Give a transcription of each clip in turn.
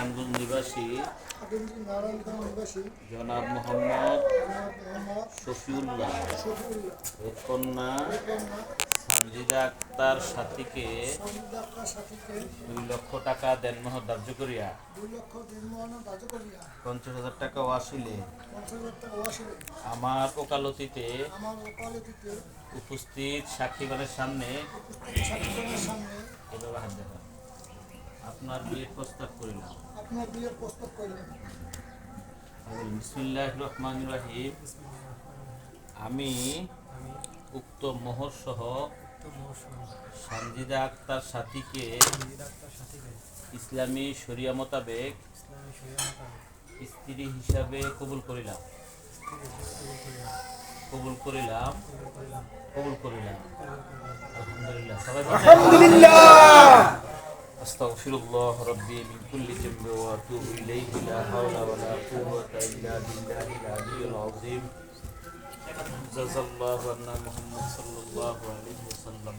নারায়ণগঞ্জ নিবাসী, জনাব মোহাম্মদ শফিউল্লাহ কন্যা সানজিদা আক্তার সাথীকে দুই লক্ষ টাকা দেনমোহ ধার্য করিয়া। পঞ্চাশ হাজার টাকা ওয়াসিলে আমার ওকালতিতে উপস্থিত সাক্ষীগণের সামনে উপস্থিত ছাত্রজনের সামনে এভাবে হাত দেখা আপনার বিয়ের প্রস্তাব করিলাম আপনার বিয়ের প্রস্তাব করলেন বিসমুল্লাহ রহমান রাহিম। আমি উক্ত মোহর সহ সানজিদা আক্তার সাথীকে ইসলামী শরিয়া মোতাবেক স্ত্রী হিসাবে কবুল করিলাম। কবুল করিলাম। কবুল করিলাম। আলহামদুলিল্লাহ। সবাই আলহামদুলিল্লাহ! أستغفر الله ربي من كل ذنب وأتوب إليه. لا حول ولا قوة إلا بالله العلي العظيم. جزا الله عنا محمد صلى الله عليه وسلم.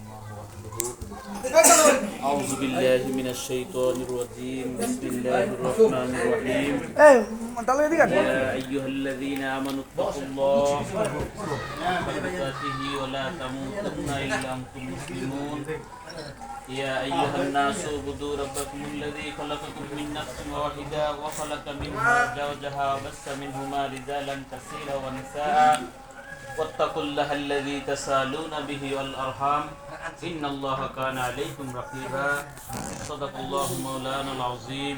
أعوذ بالله من الشيطان الرجيم. بسم الله الرحمن الرحيم. يا أيها الذين آمنوا اتقوا الله ولا تموتن إلا أنتم مسلمون. يا أيها الناس اعبدوا ربكم الذي خلقكم من نفس واحدة وخلق منها زوجها وبث منهما رجالا كثيرا ونساء. واتقوا الله الذي تسالون به والأرحام. إن الله كان عليكم رقيبا. صدق الله مولانا العظيم.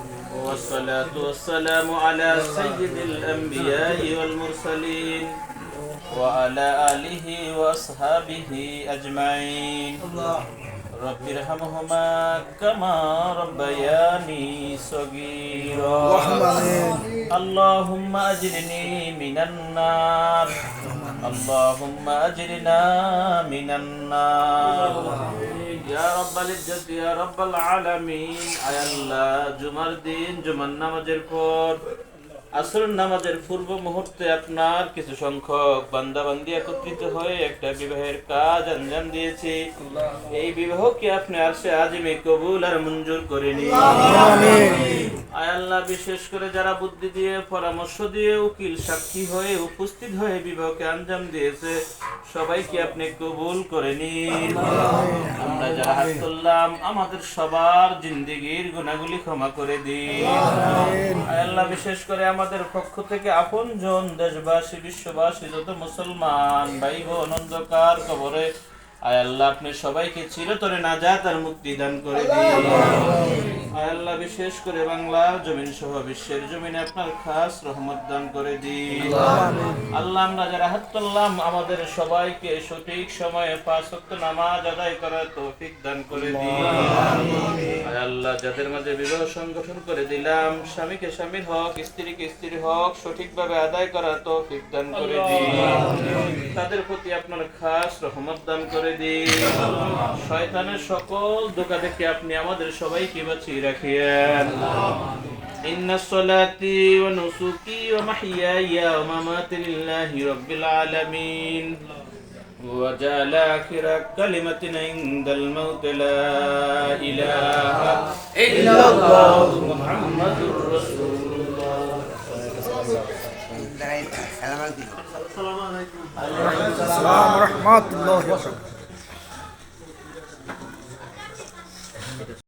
والصلاة والسلام على سيد الأنبياء والمرسلين وعلى آله وأصحابه أجمعين. رب ارحمهما كما ربياني صغيرا. اللهم أجرني من النار. اللهم أجرنا من النار يا رب العزة يا رب العالمين আয় আল্লাহ জুমার দিন জুমার নামাজের পর আসর নামাজের পূর্ব মুহূর্তে আপনার কিছু সংখ্যক একত্রিত হয়ে একটা বিবাহের কাজ আঞ্জাম দিয়েছি। এই বিবাহকে আপনি আজিমে কবুল আর মঞ্জুর করে নিন। আয় আল্লাহ বিশেষ করে যারা বুদ্ধি দিয়ে পরামর্শ দিয়ে উকিল সাক্ষী হয়ে উপস্থিত হয়ে বিবাহকে আঞ্জাম দিয়েছে সবাইকে আপনি কবুল করে নিন। আমরা যারা হাত তুললাম আমাদের সবার জিন্দিগির গুণাগুলি ক্ষমা করে দিন। আয় আল্লাহ বিশেষ করে আমাদের পক্ষ থেকে আপন জন দেশবাসী, বিশ্ববাসী, যত মুসলমান ভাই বোন অন্ধকার কবরে, আয় আল্লাহ আপনি সবাইকে চিরতরে না নাজাত আর মুক্তি দান করে দিন। আল্লাহ বিশেষ করে বাংলার জমিন সহ বিশ্বের জমিনে আপনার খাস রহমত দান করে দিন। আল্লাহ আমরা যারা হাত তুললাম আমাদের সবাইকে সঠিক সময়ে পাঁচ নামাজ আদায় করার তৌফিক দান করে দিন। আল্লাহ যাদের মাঝে বিবাহ সংগঠন করে দিলাম স্বামীকে স্বামীর হক স্ত্রীকে স্ত্রীর হক সঠিকভাবে আদায় করার তৌফিক দান করে দিন। তাদের প্রতি আপনার খাস রহমত দান করে দিন। শয়তানের সকল দোকা থেকে আপনি আমাদের সবাইকে বাঁচিয়ে রাখিয়েন إن صلاتي ونسكي ومحياي ومماتي لله رب العالمين وجعل آخر كلمة عند الموت لا إله إلا الله محمد رسول الله السلام ورحمة الله وبركاته